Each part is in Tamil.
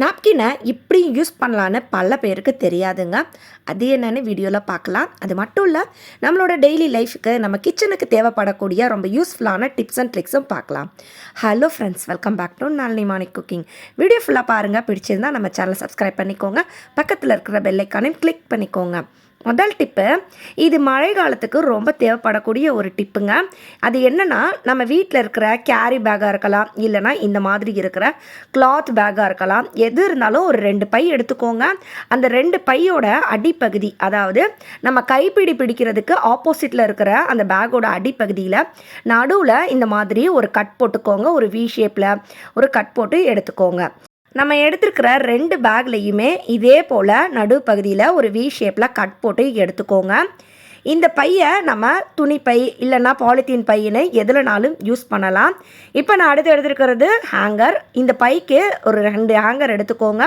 நாப்கினை இப்படி யூஸ் பண்ணலான்னு பல பேருக்கு தெரியாதுங்க. அது என்னென்னு வீடியோவில் பார்க்கலாம். அது மட்டும் இல்லை நம்மளோட டெய்லி லைஃபுக்கு நம்ம கிச்சனுக்கு தேவைப்படக்கூடிய ரொம்ப யூஸ்ஃபுல்லான டிப்ஸ் அண்ட் ட்ரிக்ஸும் பார்க்கலாம். Hello friends welcome back to Nalini morning cooking video ஃபுல்லாக பாருங்கள் பிடிச்சிருந்தா நம்ம சேனலை சப்ஸ்கிரைப் பண்ணிக்கோங்க. பக்கத்தில் இருக்கிற பெல்லைக்கானையும் கிளிக் பண்ணிக்கோங்க. முதல் டிப்பு இது மழை காலத்துக்கு ரொம்ப தேவைப்படக்கூடிய ஒரு டிப்புங்க அது என்னென்னா நம்ம வீட்டில் இருக்கிற கேரி பேக்காக இருக்கலாம் இல்லைனா இந்த மாதிரி இருக்கிற கிளாத் பேக்காக இருக்கலாம். எது இருந்தாலும் ஒரு ரெண்டு பை எடுத்துக்கோங்க. அந்த ரெண்டு பையோட அடிப்பகுதி அதாவது நம்ம கைப்பிடி பிடிக்கிறதுக்கு ஆப்போசிட்டில் இருக்கிற அந்த பேக்கோட அடிப்பகுதியில் நடுவில் இந்த மாதிரி ஒரு கட் போட்டுக்கோங்க. ஒரு வி ஷேப்பில் ஒரு கட் போட்டு எடுத்துக்கோங்க. நம்ம எடுத்துருக்கிற ரெண்டு பேக்லேயுமே இதே போல் நடுப்பகுதியில் ஒரு வி ஷேப்பில் கட் போட்டு எடுத்துக்கோங்க. இந்த பையை நம்ம துணிப்பை இல்லைன்னா பாலித்தீன் பையன்னு எதுலனாலும் யூஸ் பண்ணலாம். இப்போ நான் அடுத்து எடுத்துருக்கிறது ஹேங்கர் இந்த பைக்கு ஒரு ரெண்டு ஹேங்கர் எடுத்துக்கோங்க.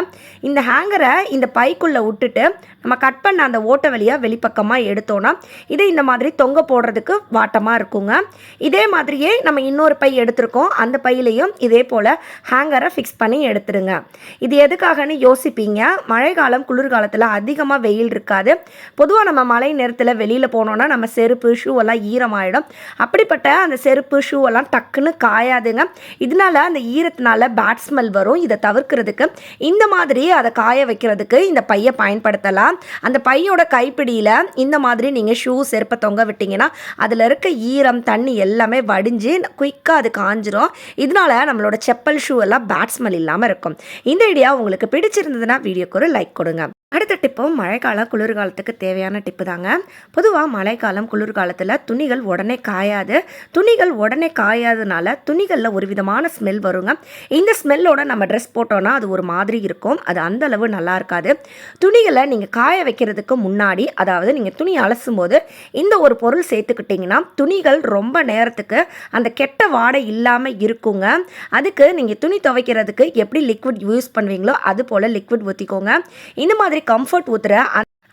இந்த ஹேங்கரை இந்த பைக்குள்ளே விட்டுட்டு நம்ம கட் பண்ண அந்த ஓட்டை வழியாக வெளிப்பக்கமாக எடுத்தோன்னா இது இந்த மாதிரி தொங்க போடுறதுக்கு வாட்டமாக இருக்குங்க. இதே மாதிரியே நம்ம இன்னொரு பை எடுத்திருக்கோம். அந்த பையிலையும் இதே போல் ஹேங்கரை ஃபிக்ஸ் பண்ணி எடுத்துருங்க. இது எதுக்காகன்னு யோசிப்பீங்க. மழைக்காலம் குளிர்காலத்தில் அதிகமாக வெயில் இருக்காது. பொதுவாக நம்ம மழை நேரத்தில் வெளியில் போனோன்னா நம்ம செருப்பு ஷூ எல்லாம் ஈரமாயிடும். அப்படிப்பட்ட அந்த செருப்பு ஷூ எல்லாம் டக்குன்னு காயாதுங்க. இதனால அந்த ஈரத்தினால பேட் ஸ்மெல் வரும். இதை தவிர்க்கிறதுக்கு இந்த மாதிரி அதை காய வைக்கிறதுக்கு இந்த பையை பயன்படுத்தலாம். அந்த பையோட கைப்பிடியில் இந்த மாதிரி நீங்கள் ஷூ செருப்பை தொங்க விட்டிங்கன்னா அதில் இருக்க ஈரம் தண்ணி எல்லாமே வடிஞ்சு குயிக்காக அது காஞ்சிரும். இதனால நம்மளோட செப்பல் ஷூ எல்லாம் பேட்ஸ்மெல் இல்லாமல் இருக்கும். இந்த ஐடியா உங்களுக்கு பிடிச்சிருந்ததுன்னா வீடியோக்கு ஒரு லைக் கொடுங்க. அடுத்த டிப்பும் மழைக்காலம் குளிர்காலத்துக்கு தேவையான டிப்பு தாங்க பொதுவாக மழைக்காலம் குளிர்காலத்தில் துணிகள் உடனே காயாது. துணிகள் உடனே காயாதனால துணிகளில் ஒரு விதமான ஸ்மெல் வருங்க. இந்த ஸ்மெல்லோட நம்ம ட்ரெஸ் போட்டோன்னா அது ஒரு மாதிரி இருக்கும். அது அந்த அளவு நல்லா இருக்காது. துணிகளை நீங்கள் காய வைக்கிறதுக்கு முன்னாடி அதாவது நீங்கள் துணி அலசும் போது இந்த ஒரு பொருள் சேர்த்துக்கிட்டிங்கன்னா துணிகள் ரொம்ப நேரத்துக்கு அந்த கெட்ட வாடை இல்லாமல் இருக்குங்க. அதுக்கு நீங்கள் துணி துவைக்கிறதுக்கு எப்படி லிக்விட் யூஸ் பண்ணுவீங்களோ அது போல் லிக்விட் ஊற்றிக்கோங்க இந்த மாதிரி கம்ஃபர்ட் ஊற்றுற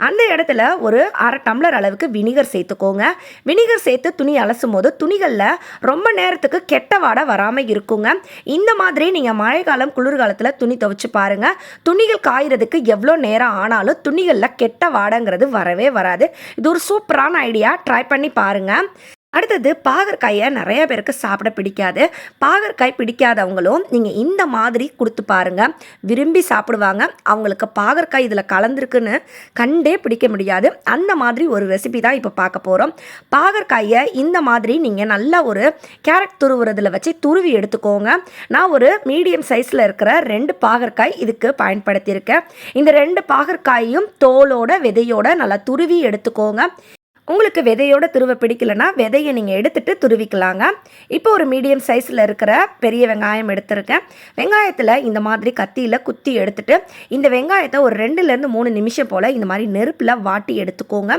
அந்த இடத்துல ஒரு அரை டம்ளர் அளவுக்கு வினிகர் சேர்த்துக்கோங்க. வினிகர் சேர்த்து துணி அலசும் போது துணிகளில் ரொம்ப நேரத்துக்கு கெட்ட வாடை வராமல் இருக்குங்க. இந்த மாதிரி நீங்கள் மழைக்காலம் குளிர்காலத்தில் துணி துவைச்சு பாருங்கள் துணிகள் காயறதுக்கு எவ்வளோ நேரம் ஆனாலும் துணிகளில் கெட்ட வாடைங்கிறது வரவே வராது. இது ஒரு சூப்பரான ஐடியா ட்ரை பண்ணி பாருங்கள் அடுத்தது பாகற்காயை நிறைய பேருக்கு சாப்பிட பிடிக்காது. பாகற்காய் பிடிக்காதவங்களும் நீங்கள் இந்த மாதிரி கொடுத்து பாருங்கள் விரும்பி சாப்பிடுவாங்க. அவங்களுக்கு பாகற்காய் இதில் கலந்துருக்குன்னு கண்டே பிடிக்க முடியாது. அந்த மாதிரி ஒரு ரெசிபி தான் இப்போ பார்க்க போகிறோம் பாகற்காயை இந்த மாதிரி நீங்கள் நல்லா ஒரு கேரட் துருவுறதில் வச்சு துருவி எடுத்துக்கோங்க. நான் ஒரு மீடியம் சைஸில் இருக்கிற ரெண்டு பாகற்காய் இதுக்கு பயன்படுத்தியிருக்கேன். இந்த ரெண்டு பாகற்காயும் தோலோட விதையோட நல்லா துருவி எடுத்துக்கோங்க. உங்களுக்கு விதையோட துருவ பிடிக்கலனா விதையை நீங்கள் எடுத்துகிட்டு துருவிக்கலாங்க. இப்போ ஒரு மீடியம் சைஸில் இருக்கிற பெரிய வெங்காயம் எடுத்திருக்கேன். வெங்காயத்தில் இந்த மாதிரி கத்தியில் குத்தி எடுத்துட்டு இந்த வெங்காயத்தை ஒரு ரெண்டுலேருந்து மூணு நிமிஷம் போல் இந்த மாதிரி நெருப்பில் வாட்டி எடுத்துக்கோங்க.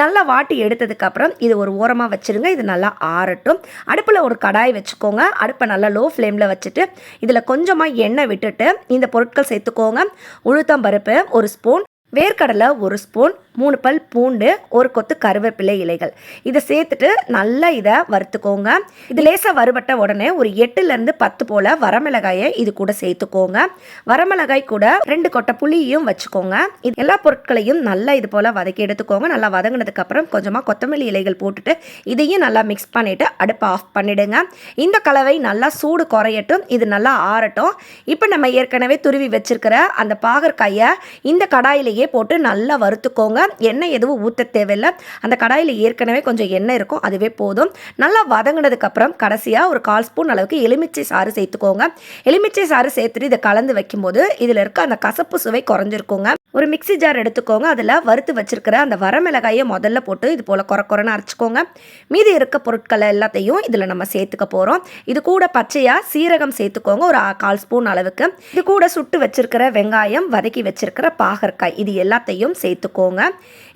நல்லா வாட்டி எடுத்ததுக்கப்புறம் இது ஒரு ஓரமாக வச்சுருங்க. இது நல்லா ஆறட்டும். அடுப்பில் ஒரு கடாய் வச்சுக்கோங்க. அடுப்பை நல்லா லோ ஃப்ளேமில் வச்சுட்டு இதில் கொஞ்சமாக எண்ணெய் விட்டுட்டு இந்த பொருட்கள் சேர்த்துக்கோங்க. உளுத்தம் பருப்பு ஒரு ஸ்பூன் வேர்க்கடலை ஒரு ஸ்பூன் மூணு பல் பூண்டு ஒரு கொத்து கருவேப்பிலை இலைகள். இதை சேர்த்துட்டு நல்லா இதை வறுத்துக்கோங்க. இது லேசாக வறுபட்ட உடனே ஒரு எட்டுலேருந்து பத்து போல் வரமிளகாயை இது கூட சேர்த்துக்கோங்க. வரமிளகாய் கூட ரெண்டு கொட்டை புளியும் வச்சுக்கோங்க. இது எல்லா பொருட்களையும் நல்லா இது போல் வதக்கி எடுத்துக்கோங்க. நல்லா வதங்கினதுக்கப்புறம் கொஞ்சமாக கொத்தமல்லி இலைகள் போட்டுட்டு இதையும் நல்லா மிக்ஸ் பண்ணிவிட்டு அடுப்பை ஆஃப் பண்ணிவிடுங்க இந்த கலவை நல்லா சூடு குறையட்டும். இது நல்லா ஆறட்டும். இப்போ நம்ம ஏற்கனவே துருவி வச்சுருக்கிற அந்த பாகற்காயை இந்த கடாயிலேயே போட்டு நல்லா வறுத்துக்கோங்க. எண்ணெய் எதுவும் ஊற்ற தேவையில்லை. அந்த கடாயில் ஏற்கனவே கொஞ்சம் எண்ணெய் இருக்கும் அதுவே போதும். நல்லா வதங்கினதுக்கப்புறம் கடைசியாக ஒரு கால் ஸ்பூன் அளவுக்கு எலுமிச்சை சாறு சேர்த்துக்கோங்க. எலுமிச்சை சாறு சேர்த்துட்டு இதை கலந்து வைக்கும்போது இதில் இருக்க அந்த கசப்பு சுவை குறைஞ்சிருக்குங்க. ஒரு மிக்ஸி ஜார் எடுத்துக்கோங்க. அதில் வறுத்து வச்சிருக்கிற அந்த வரமிளகாயை முதல்ல போட்டு இது போல் குறை குறைன்னு அரைச்சிக்கோங்க. மீதி இருக்க பொருட்களை எல்லாத்தையும் இதில் நம்ம சேர்த்துக்க போகிறோம் இது கூட பச்சையாக சீரகம் சேர்த்துக்கோங்க. ஒரு கால் ஸ்பூன் அளவுக்கு. இது கூட சுட்டு வச்சிருக்கிற வெங்காயம் வதக்கி வச்சிருக்கிற பாகற்காய் இது எல்லாத்தையும் சேர்த்துக்கோங்க.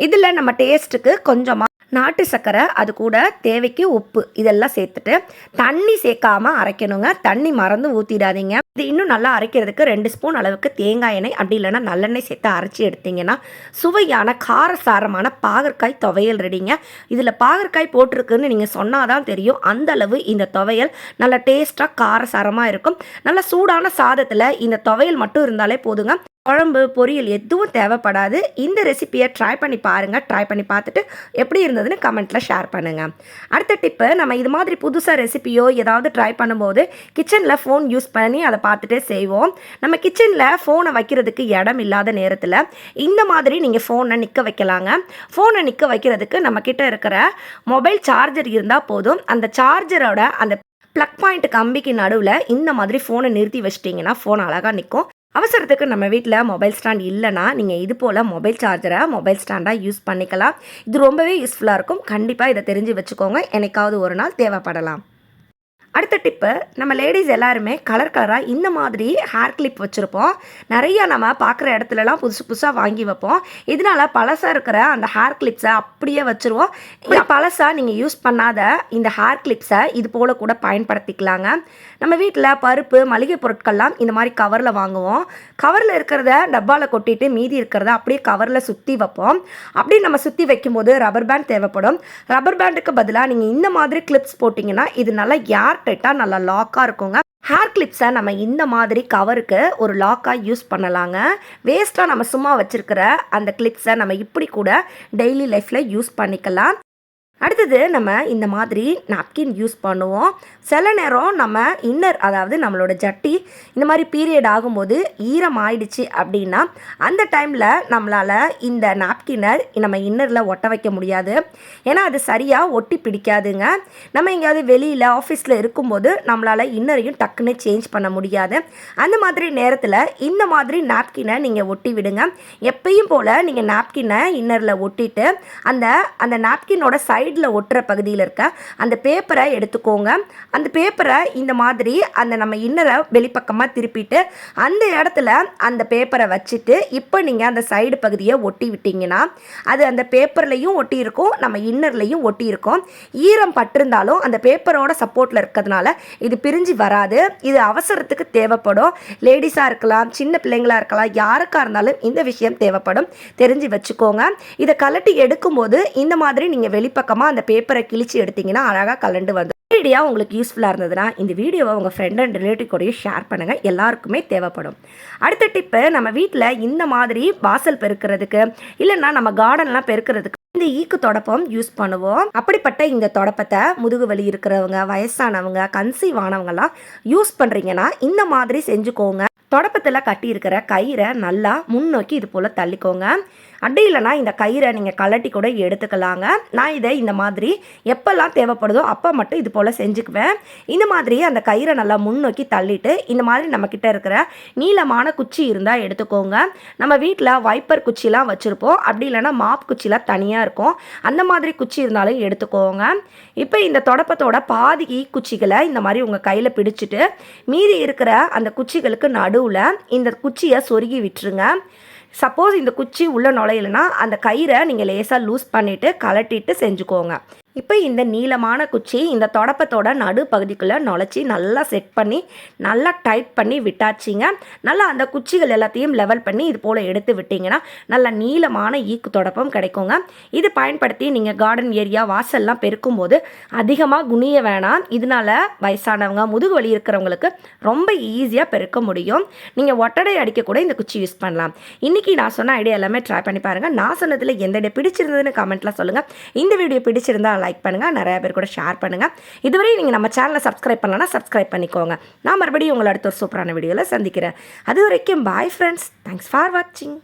இதில் நம்ம டேஸ்ட்டுக்கு கொஞ்சமாக நாட்டு சர்க்கரை அது கூட தேவைக்கு உப்பு இதெல்லாம் சேர்த்துட்டு தண்ணி சேர்க்காம அரைக்கணுங்க. தண்ணி மறந்து ஊற்றிடாதீங்க இது இன்னும் நல்லா அரைக்கிறதுக்கு ரெண்டு ஸ்பூன் அளவுக்கு தேங்காய் எண்ணெய் அப்படி இல்லைன்னா நல்லெண்ணெய் சேர்த்து அரைச்சி எடுத்தீங்கன்னா சுவையான காரசாரமான பாகற்காய் துவையல் ரெடிங்க. இதில் பாகற்காய் போட்டிருக்குன்னு நீங்கள் சொன்னால் தான் தெரியும். அந்த அளவு இந்த துவையல் நல்ல டேஸ்ட்டாக காரசாரமாக இருக்கும். நல்ல சூடான சாதத்தில் இந்த துவையல் மட்டும் இருந்தாலே போதுங்க. குழம்பு பொரியல் எதுவும் தேவைப்படாது. இந்த ரெசிப்பியை ட்ரை பண்ணி பாருங்கள் ட்ரை பண்ணி பார்த்துட்டு எப்படி இருந்ததுன்னு கமெண்ட்டில் ஷேர் பண்ணுங்கள் அடுத்த டிப்பு நம்ம இது மாதிரி புதுசாக ரெசிப்பியோ ஏதாவது ட்ரை பண்ணும்போது கிச்சனில் ஃபோன் யூஸ் பண்ணி அதை பார்த்துட்டே செய்வோம். நம்ம கிச்சனில் ஃபோனை வைக்கிறதுக்கு இடம் இல்லாத நேரத்தில் இந்த மாதிரி நீங்கள் ஃபோனை நிற்க வைக்கலாங்க. ஃபோனை நிற்க வைக்கிறதுக்கு நம்மக்கிட்ட இருக்கிற மொபைல் சார்ஜர் இருந்தால் போதும். அந்த சார்ஜரோட அந்த ப்ளக் பாயிண்ட் கம்பிக்கு நடுவில் இந்த மாதிரி ஃபோனை நிறுத்தி வச்சிட்டிங்கன்னா ஃபோன் அழகாக நிற்கும் அவசரத்துக்கு நம்ம வீட்டில் மொபைல் ஸ்டாண்ட் இல்லைன்னா நீங்கள் இது போல் மொபைல் சார்ஜரை மொபைல் ஸ்டாண்டாக யூஸ் பண்ணிக்கலாம். இது ரொம்பவே யூஸ்ஃபுல்லாக இருக்கும். கண்டிப்பாக இதை தெரிஞ்சு வச்சுக்கோங்க. எனக்காவது ஒரு நாள் தேவைப்படலாம். அடுத்த டிப்பு நம்ம லேடிஸ் எல்லாருமே கலர் கலராக இந்த மாதிரி ஹேர் கிளிப் வச்சுருப்போம். நிறைய நம்ம பார்க்குற இடத்துலலாம் புதுசு புதுசாக வாங்கி வைப்போம். இதனால் பழசாக இருக்கிற அந்த ஹேர் கிளிப்ஸை அப்படியே வச்சுருவோம். இந்த பழசாக நீங்கள் யூஸ் பண்ணாத இந்த ஹேர் கிளிப்ஸை இது போல் கூட பயன்படுத்திக்கலாங்க. நம்ம வீட்டில் பருப்பு மளிகை பொருட்கள்லாம் இந்த மாதிரி கவரில் வாங்குவோம். கவரில் இருக்கிறத டப்பாவில் கொட்டிட்டு மீதி இருக்கிறத அப்படியே கவரில் சுற்றி வைப்போம். அப்படி நம்ம சுற்றி வைக்கும்போது ரப்பர் பேண்ட் தேவைப்படும். ரப்பர் பேண்டுக்கு பதிலாக நீங்கள் இந்த மாதிரி கிளிப்ஸ் போட்டிங்கன்னா இது நல்லா யார் டைட்டாக நல்லா லாக்காக இருக்குங்க. ஹேர் கிளிப்ஸை நம்ம இந்த மாதிரி கவருக்கு ஒரு லாக்காக யூஸ் பண்ணலாங்க. வேஸ்ட்டாக நம்ம சும்மா வச்சுருக்கிற அந்த கிளிப்ஸை நம்ம இப்படி கூட டெய்லி லைஃப்பில் யூஸ் பண்ணிக்கலாம். அடுத்தது நம்ம இந்த மாதிரி நாப்கின் யூஸ் பண்ணுவோம். சில நேரம் நம்ம இன்னர் அதாவது நம்மளோட ஜட்டி இந்த மாதிரி பீரியட் ஆகும்போது ஈரம் ஆயிடுச்சு அப்படின்னா அந்த டைமில் நம்மளால் இந்த நாப்கினை நம்ம இன்னரில் ஒட்ட வைக்க முடியாது. ஏன்னா அது சரியாக ஒட்டி பிடிக்காதுங்க. நம்ம எங்கேயாவது வெளியில் ஆஃபீஸில் இருக்கும்போது நம்மளால் இன்னரையும் டக்குன்னு சேஞ்ச் பண்ண முடியாது. அந்த மாதிரி நேரத்தில் இந்த மாதிரி நாப்கினை நீங்கள் ஒட்டி விடுங்க. எப்பயும் போல் நீங்கள் நாப்கினை இன்னரில் ஒட்டிட்டு அந்த அந்த நாப்கினோட சைடு சைடில் ஒட்டுற பகுதியில் இருக்க அந்த பேப்பரை எடுத்துக்கோங்க. அந்த பேப்பரை இந்த மாதிரி அந்த நம்ம இன்னரை வெளிப்பக்கமாக திருப்பிட்டு அந்த இடத்துல அந்த பேப்பரை வச்சுட்டு இப்போ நீங்கள் அந்த சைடு பகுதியை ஒட்டி விட்டிங்கன்னா அது அந்த பேப்பர்லையும் ஒட்டி இருக்கும் நம்ம இன்னர்லையும் ஒட்டி இருக்கும். ஈரம் பட்டிருந்தாலும் அந்த பேப்பரோட சப்போர்ட்டில் இருக்கிறதுனால இது பிரிஞ்சு வராது. இது அவசரத்துக்கு தேவைப்படும். லேடிஸாக இருக்கலாம் சின்ன பிள்ளைங்களாக இருக்கலாம் யாருக்காக இருந்தாலும் இந்த விஷயம் தேவைப்படும். தெரிஞ்சு வச்சுக்கோங்க. இதை கலட்டி எடுக்கும்போது இந்த மாதிரி நீங்கள் வெளிப்பக்கமாக அந்த பேப்பரை கிழிச்சு எடுத்தீங்கன்னா அழகாக கலண்டு வந்து வீடியோ உங்களுக்கு யூஸ்ஃபுல்லாக இருந்ததுன்னா இந்த வீடியோவை உங்கள் ஃப்ரெண்ட் அண்ட் ரிலேட்டிவ் கூடயும் ஷேர் பண்ணுங்கள் எல்லாருக்குமே தேவைப்படும். அடுத்த டிப்பு நம்ம வீட்டில் இந்த மாதிரி வாசல் பெருக்கிறதுக்கு இல்லைன்னா நம்ம கார்டன்லாம் பெருக்கிறதுக்கு இந்த ஈக்கு தொடப்பம் யூஸ் பண்ணுவோம். அப்படிப்பட்ட இந்த தொடப்பத்தை முதுகு வலி இருக்கிறவங்க வயசானவங்க கன்சீவ் ஆனவங்கலாம் யூஸ் பண்ணுறீங்கன்னா இந்த மாதிரி செஞ்சுக்கோங்க. தொடப்பத்தில் கட்டியிருக்கிற கயிறை நல்லா முன்னோக்கி இது போல் தள்ளிக்கோங்க. அப்படி இல்லைனா இந்த கயிறை நீங்கள் கலட்டி கூட எடுத்துக்கலாங்க. நான் இதை இந்த மாதிரி எப்போல்லாம் தேவைப்படுதோ அப்போ மட்டும் இது போல் செஞ்சுக்குவேன். இந்த மாதிரி அந்த கயிறை நல்லா முன்னோக்கி தள்ளிட்டு இந்த மாதிரி நம்மக்கிட்ட இருக்கிற நீளமான குச்சி இருந்தால் எடுத்துக்கோங்க. நம்ம வீட்டில் வைப்பர் குச்சிலாம் வச்சுருப்போம். அப்படி இல்லைனா மாப் குச்சிலாம் தனியாக இருக்கும். அந்த மாதிரி குச்சி இருந்தாலும் எடுத்துக்கோங்க. இப்போ இந்த தொடப்பத்தோட பாதி குச்சிகளை இந்த மாதிரி உங்கள் கையில் பிடிச்சிட்டு மீதி இருக்கிற அந்த குச்சிகளுக்கு நடுவில் இந்த குச்சியை சொருகி விட்டுருங்க. சப்போஸ் இந்த குச்சி உள்ளே நுழையலைன்னா அந்த கயிறை நீங்கள் லேசாக லூஸ் பண்ணிவிட்டு கலட்டிட்டு செஞ்சுக்கோங்க. இப்போ இந்த நீளமான குச்சி இந்த தொடப்பத்தோட நடு பகுதிக்குள்ளே நுழைச்சி நல்லா செட் பண்ணி நல்லா டைட் பண்ணி விட்டாச்சிங்க. நல்லா அந்த குச்சிகள் எல்லாத்தையும் லெவல் பண்ணி இது போல் எடுத்து விட்டிங்கன்னா நல்லா நீளமான ஈக்கு தொடப்பம் கிடைக்குங்க. இது பயன்படுத்தி நீங்கள் கார்டன் ஏரியா வாசல்லாம் பெருக்கும் போது அதிகமாக குனிய வேணாம். இதனால் வயசானவங்க முதுகு வலி இருக்கிறவங்களுக்கு ரொம்ப ஈஸியாக பெருக்க முடியும். நீங்கள் ஒட்டடை அடிக்க கூட இந்த குச்சி யூஸ் பண்ணலாம். இன்றைக்கி நான் சொன்ன ஐடியா எல்லாமே ட்ரை பண்ணி பாருங்கள் நான் சொன்னதில் எந்த ஐடியா பிடிச்சிருந்ததுன்னு கமெண்ட்டில் சொல்லுங்கள் இந்த வீடியோ பிடிச்சிருந்தால் லைக் பண்ணுங்கள் நிறையா பேர் கூட ஷேர் பண்ணுங்கள் இதுவரை நீங்கள் நம்ம சேனலை சப்ஸ்கிரைப் பண்ணலன்னா சப்ஸ்கிரைப் பண்ணிக்கோங்க. நான் மறுபடியும் உங்களை அடுத்த ஒரு சூப்பரான வீடியோவில் சந்திக்கிறேன். அது வரைக்கும் பாய் ஃப்ரெண்ட்ஸ் தேங்க்ஸ் ஃபார் வாட்சிங்